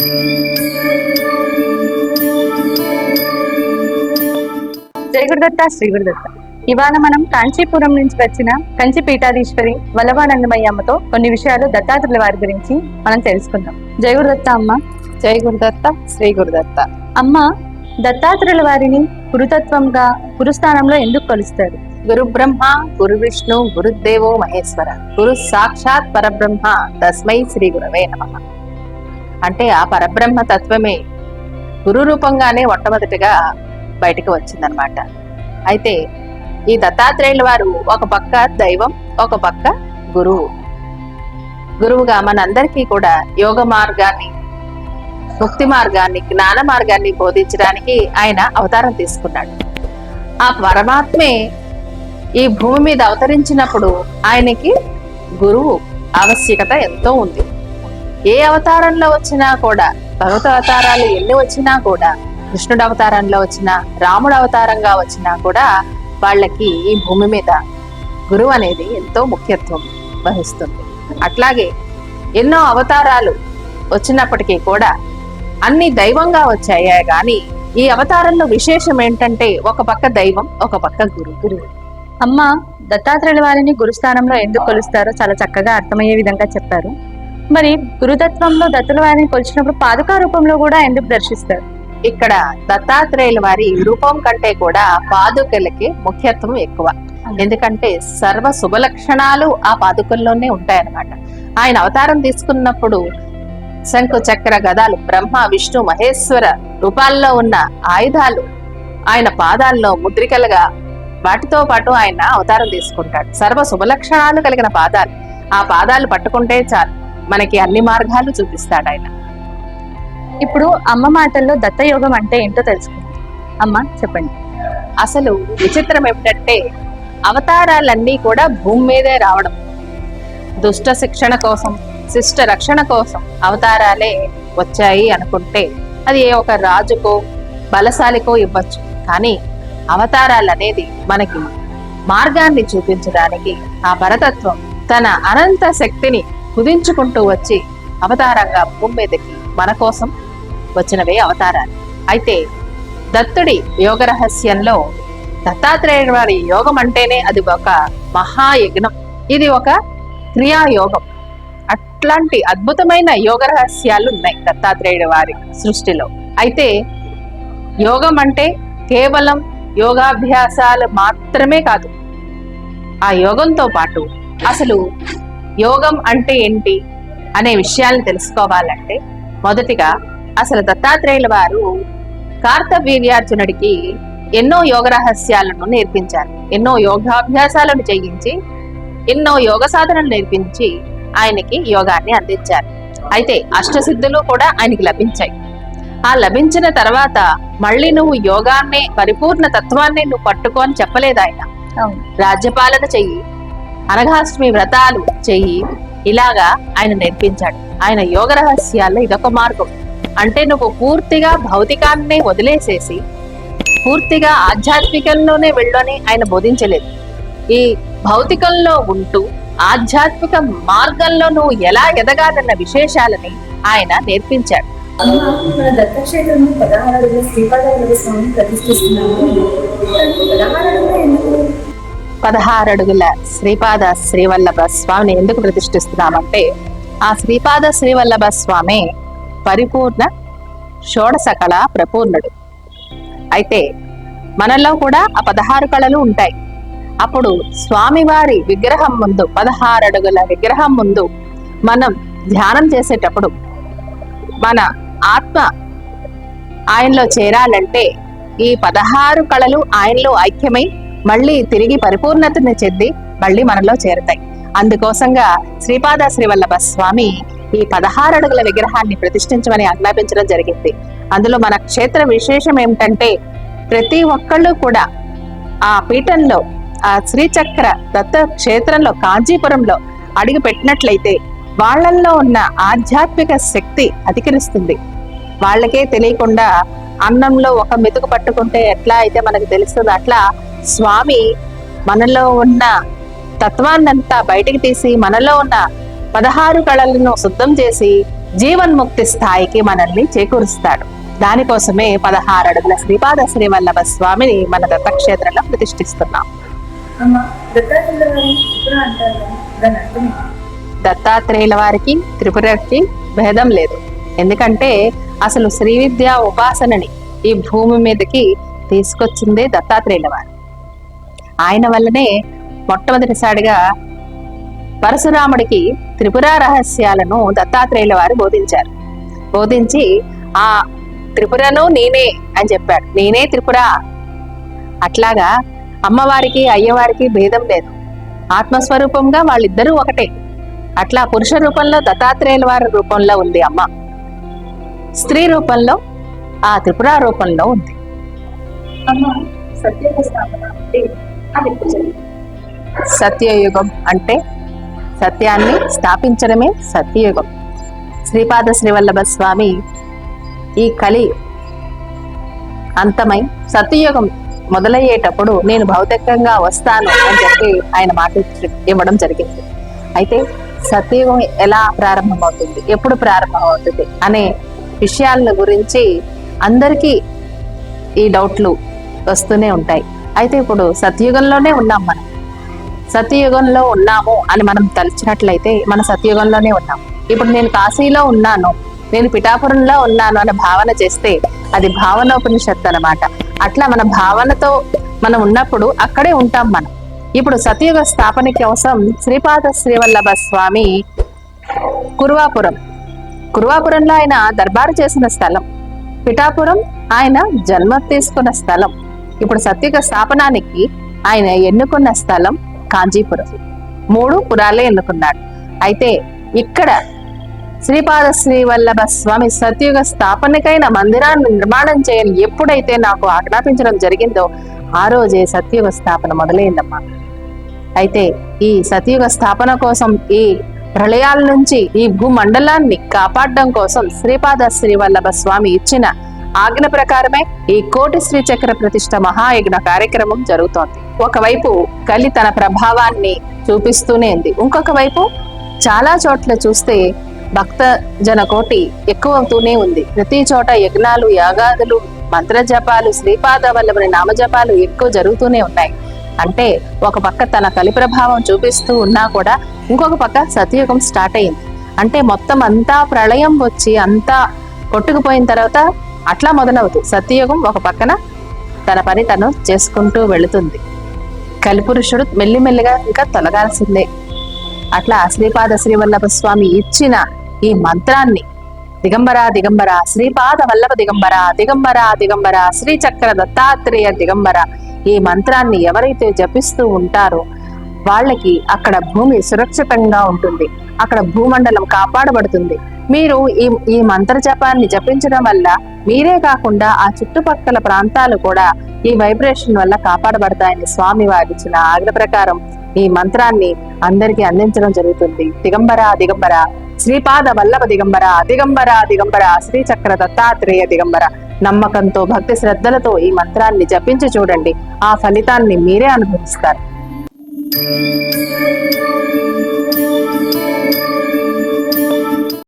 జై గురుదత్త శ్రీ గురుదత్త ఇవాళ మనం కాంచీపురం నుంచి వచ్చిన కంచి పీఠాధీశ్వరి వల్లభానందమయ్య అమ్మతో కొన్ని విషయాలు దత్తాత్రుల వారి గురించి మనం తెలుసుకుందాం. జై గురుదత్త అమ్మ. జై గురుదత్త శ్రీ గురుదత్త అమ్మ దత్తాత్రుల వారిని గురుతత్వంగా గురుస్థానంలో ఎందుకు కొలుస్తారు? గురు బ్రహ్మ గురు విష్ణు గురుదేవో మహేశ్వర. గురు సాక్షాత్ పరబ్రహ్మ. తస్మై శ్రీ గురవే నమ. అంటే ఆ పరబ్రహ్మ తత్వమే గురు రూపంగానే మొట్టమొదటిగా బయటకు వచ్చిందనమాట అయితే ఈ దత్తాత్రేయుల వారు ఒక పక్క దైవం ఒక పక్క గురువు. గురువుగా మనందరికీ కూడా యోగ మార్గాన్ని ముక్తి మార్గాన్ని జ్ఞాన మార్గాన్ని బోధించడానికి ఆయన అవతారం తీసుకున్నాడు. ఆ పరమాత్మే ఈ భూమి మీద అవతరించినప్పుడు ఆయనకి గురువు ఆవశ్యకత ఎంతో ఉంది. ఏ అవతారంలో వచ్చినా కూడా భగవత అవతారాలు ఎన్ని వచ్చినా కూడా కృష్ణుడు అవతారంలో వచ్చినా రాముడు అవతారంగా వచ్చినా కూడా వాళ్ళకి ఈ భూమి మీద గురువు అనేది ఎంతో ముఖ్యత్వం వహిస్తుంది. అట్లాగే ఎన్నో అవతారాలు వచ్చినప్పటికీ కూడా అన్ని దైవంగా వచ్చాయే కానీ ఈ అవతారంలో విశేషం ఏంటంటే ఒక పక్క దైవం ఒక పక్క గురు గురువు. అమ్మ దత్తాత్రేయుల వారిని గురుస్థానంలో ఎందుకు కొలుస్తారో చాలా చక్కగా అర్థమయ్యే విధంగా చెప్పారు. మరి గురుతత్వంలో దత్తుల వారిని కొలిచినప్పుడు పాదుకా రూపంలో కూడా ఎందుకు దర్శిస్తారు? ఇక్కడ దత్తాత్రేయుల వారి రూపం కంటే కూడా పాదుకలకి ముఖ్యత్వం ఎక్కువ. ఎందుకంటే సర్వ శుభ లక్షణాలు ఆ పాదుకల్లోనే ఉంటాయన్నమాట. ఆయన అవతారం తీసుకున్నప్పుడు శంకు చక్ర గదాలు బ్రహ్మ విష్ణు మహేశ్వర రూపాల్లో ఉన్న ఆయుధాలు ఆయన పాదాల్లో ముద్రికలుగా వాటితో పాటు ఆయన అవతారం తీసుకుంటాడు. సర్వ శుభ లక్షణాలు కలిగిన పాదాలు. ఆ పాదాలు పట్టుకుంటే చాలు. మనకి అన్ని మార్గాలు చూపిస్తాడు ఆయన. ఇప్పుడు అమ్మ మాటల్లో దత్తయోగం అంటే ఏంటో తెలుసుకుంది. అమ్మ చెప్పండి. అసలు విచిత్రం ఏమిటంటే అవతారాలన్నీ కూడా భూమి మీదే రావడం. దుష్ట శిక్షణ కోసం శిష్ట రక్షణ కోసం అవతారాలే వచ్చాయి అనుకుంటే అది ఏ ఒక రాజుకో బలశాలికో ఇవ్వచ్చు. కానీ అవతారాలు అనేది మనకి మార్గాన్ని చూపించడానికి ఆ పరతత్వం తన అనంత శక్తిని కుదించుకుంటూ వచ్చి అవతారంగా భూమి మీదకి మన కోసం వచ్చినవే అవతారాలు. అయితే దత్తుడి యోగ రహస్యంలో దత్తాత్రేయుడి వారి యోగం అంటేనే అది ఒక మహాయజ్ఞం. ఇది ఒక క్రియాయోగం. అట్లాంటి అద్భుతమైన యోగ రహస్యాలు ఉన్నాయి దత్తాత్రేయుడి వారి సృష్టిలో. అయితే యోగం అంటే కేవలం యోగాభ్యాసాలు మాత్రమే కాదు ఆ యోగంతో పాటు అసలు యోగం అంటే ఏంటి అనే విషయాలను తెలుసుకోవాలంటే మొదటిగా అసలు దత్తాత్రేయుల వారు కార్తవీర్యార్జునుడికి ఎన్నో యోగ రహస్యాలను నేర్పించారు. ఎన్నో యోగాభ్యాసాలను చేయించి ఎన్నో యోగ సాధనలు నేర్పించి ఆయనకి యోగాన్ని అందించారు. అయితే అష్టసిద్ధులు కూడా ఆయనకి లభించాయి. ఆ లభించిన తర్వాత మళ్ళీ నువ్వు యోగాన్నే పరిపూర్ణ తత్వాన్ని నువ్వు పట్టుకో అని చెప్పలేదు ఆయన. రాజ్యపాలన చెయ్యి. అనఘాష్టమి వ్రతాలు చెయ్యి ఇలాగా ఆయన నేర్పించాడు. ఆయన యోగ రహస్యాల్లో ఇదొక మార్గం. అంటే నువ్వు పూర్తిగా భౌతికాన్ని వదిలేసేసి పూర్తిగా ఆధ్యాత్మికంలోనే వెళ్ళని ఆయన బోధించలేదు. ఈ భౌతికంలో ఉంటూ ఆధ్యాత్మిక మార్గంలో నువ్వు ఎలా ఎదగాలన్న విశేషాలని ఆయన నేర్పించాడు. మన పదహారు శ్రీపాదాల స్వామిని ప్రతిష్ఠిస్తున్నాము. పదహారు ఎందుకు? పదహారు అడుగుల శ్రీపాద శ్రీవల్లభ స్వామిని ఎందుకు ప్రతిష్ఠిస్తున్నామంటే ఆ శ్రీపాద శ్రీవల్లభ స్వామి పరిపూర్ణ షోడశ కళ ప్రపూర్ణుడు. అయితే మనలో కూడా ఆ పదహారు కళలు ఉంటాయి. అప్పుడు స్వామివారి విగ్రహం ముందు పదహారు అడుగుల విగ్రహం ముందు మనం ధ్యానం చేసేటప్పుడు మన ఆత్మ ఆయనలో చేరాలంటే ఈ పదహారు కళలు ఆయనలో ఐక్యమై మళ్ళీ తిరిగి పరిపూర్ణతని చెంది మళ్ళీ మనలో చేరుతాయి. అందుకోసంగా శ్రీపాద శ్రీవల్లభ స్వామి ఈ పదహారు అడుగుల విగ్రహాన్ని ప్రతిష్ఠించమని ఆజ్ఞాపించడం జరిగింది. అందులో మన క్షేత్ర విశేషం ఏమిటంటే ప్రతి ఒక్కళ్ళు కూడా ఆ పీఠంలో ఆ శ్రీచక్ర దత్త క్షేత్రంలో కాంచీపురంలో అడుగు పెట్టినట్లయితే వాళ్ళల్లో ఉన్న ఆధ్యాత్మిక శక్తి అధికరిస్తుంది. వాళ్ళకే తెలియకుండా అన్నంలో ఒక మెతుకు పట్టుకుంటే ఎట్లా అయితే మనకు తెలుస్తుందో అట్లా స్వామి మనలో ఉన్న తత్వాన్నంతా బయటికి తీసి మనలో ఉన్న పదహారు కళలను శుద్ధం చేసి జీవన్ముక్తి స్థాయికి మనల్ని చేకూరుస్తాడు. దానికోసమే పదహారు అడుగుల శ్రీపాద శ్రీవల్లభ స్వామిని మన దత్తక్షేత్రంలో ప్రతిష్ఠిస్తున్నాం? దత్తాత్రేయుల వారికి త్రిపురకి భేదం లేదు. ఎందుకంటే అసలు శ్రీ విద్య ఉపాసనని ఈ భూమి మీదకి తీసుకొచ్చిందే దత్తాత్రేయుల వారు. ఆయన వల్లనే మొట్టమొదటిసారిగా పరశురాముడికి త్రిపుర రహస్యాలను దత్తాత్రేయుల వారు బోధించారు. బోధించి ఆ త్రిపురను నేనే అని చెప్పాడు. నేనే త్రిపుర అట్లాగా అమ్మవారికి అయ్యవారికి భేదం లేదు. ఆత్మస్వరూపంగా వాళ్ళిద్దరూ ఒకటే. అట్లా పురుష రూపంలో దత్తాత్రేయుల వారి రూపంలో ఉంది అమ్మ. స్త్రీ రూపంలో ఆ త్రిపుర రూపంలో ఉంది. సత్యయుగం అంటే సత్యాన్ని స్థాపించడమే సత్యయుగం. శ్రీపాద శ్రీవల్లభ స్వామి ఈ కలి అంతమై సత్యయుగం మొదలయ్యేటప్పుడు నేను భౌతికంగా వస్తాను అని చెప్పి ఆయన మాట ఇవ్వడం జరిగింది. అయితే సత్యయుగం ఎలా ప్రారంభమవుతుంది? ఎప్పుడు ప్రారంభమవుతుంది? అనే విషయాలను గురించి అందరికీ ఈ డౌట్లు వస్తూనే ఉంటాయి. అయితే ఇప్పుడు సత్యయుగంలోనే ఉన్నాం మనం. సత్యయుగంలో ఉన్నాము అని మనం తలిచినట్లయితే మన సత్యయుగంలోనే ఉన్నాం. ఇప్పుడు నేను కాశీలో ఉన్నాను నేను పిఠాపురంలో ఉన్నాను అనే భావన చేస్తే అది భావనోపనిషత్తు అనమాట అట్లా మన భావనతో మనం ఉన్నప్పుడు అక్కడే ఉంటాం మనం. ఇప్పుడు సత్యుగ స్థాపన కోసం శ్రీపాద శ్రీవల్లభ స్వామి కురువాపురం. కురువాపురంలో ఆయన దర్బారు చేసిన స్థలం. పిఠాపురం ఆయన జన్మ తీసుకున్న స్థలం. ఇప్పుడు సత్యుగ స్థాపనానికి ఆయన ఎన్నుకున్న స్థలం కాంచీపురం. మూడు పురాలే ఎన్నుకున్నాడు. అయితే ఇక్కడ శ్రీపాద శ్రీ వల్లభ స్వామి సత్యుగ స్థాపనకైన మందిరాన్ని నిర్మాణం చేయని ఎప్పుడైతే నాకు ఆజ్ఞాపించడం జరిగిందో ఆ రోజే సత్యుగ స్థాపన మొదలైందమ్మా. అయితే ఈ సత్యుగ స్థాపన కోసం ఈ ప్రళయాల నుంచి ఈ భూమండలాన్ని కాపాడడం కోసం శ్రీపాద శ్రీవల్లభ స్వామి ఇచ్చిన ఆజ్ఞ ప్రకారమే ఈ కోటి శ్రీ చక్ర ప్రతిష్ట మహాయజ్ఞ కార్యక్రమం జరుగుతోంది. ఒకవైపు కలి తన ప్రభావాన్ని చూపిస్తూనే ఉంది. ఇంకొక వైపు చాలా చోట్ల చూస్తే భక్త జన కోటి ఎక్కువ అవుతూనే ఉంది. ప్రతి చోట యజ్ఞాలు యాగాదులు మంత్రజపాలు శ్రీపాద వల్లభని నామజపాలు ఎక్కువ జరుగుతూనే ఉన్నాయి. అంటే ఒక పక్క తన కలి ప్రభావం చూపిస్తూ ఉన్నా కూడా ఇంకొక పక్క సతయుగం స్టార్ట్ అయింది. అంటే మొత్తం అంతా ప్రళయం వచ్చి అంతా కొట్టుకుపోయిన తర్వాత అట్లా మొదలవుతుంది. సత్యయుగం ఒక పక్కన తన పని తను చేసుకుంటూ వెళుతుంది. కలిపురుషుడు మెల్లిమెల్లిగా ఇంకా తొలగాల్సిందే. అట్లా శ్రీపాద శ్రీవల్లభ స్వామి ఇచ్చిన ఈ మంత్రాన్ని దిగంబర దిగంబర శ్రీపాద వల్లభ దిగంబర దిగంబర దిగంబర శ్రీచక్ర దత్తాత్రేయ దిగంబర ఈ మంత్రాన్ని ఎవరైతే జపిస్తూ ఉంటారో వాళ్ళకి అక్కడ భూమి సురక్షితంగా ఉంటుంది. అక్కడ భూమండలం కాపాడబడుతుంది. మీరు ఈ ఈ మంత్ర జపాన్ని జపించడం వల్ల మీరే కాకుండా ఆ చుట్టుపక్కల ప్రాంతాలు కూడా ఈ వైబ్రేషన్ వల్ల కాపాడబడతాయని స్వామి వారు ఇచ్చిన ఆజ్ఞ ప్రకారం ఈ మంత్రాన్ని అందరికీ అందించడం జరుగుతుంది. దిగంబర దిగంబర. శ్రీపాద వల్లభ దిగంబర దిగంబర దిగంబర. శ్రీచక్ర దత్తాత్రేయ దిగంబర. నమ్మకంతో భక్తి శ్రద్ధలతో ఈ మంత్రాన్ని జపించి చూడండి. ఆ ఫలితాన్ని మీరే అనుభవిస్తారు.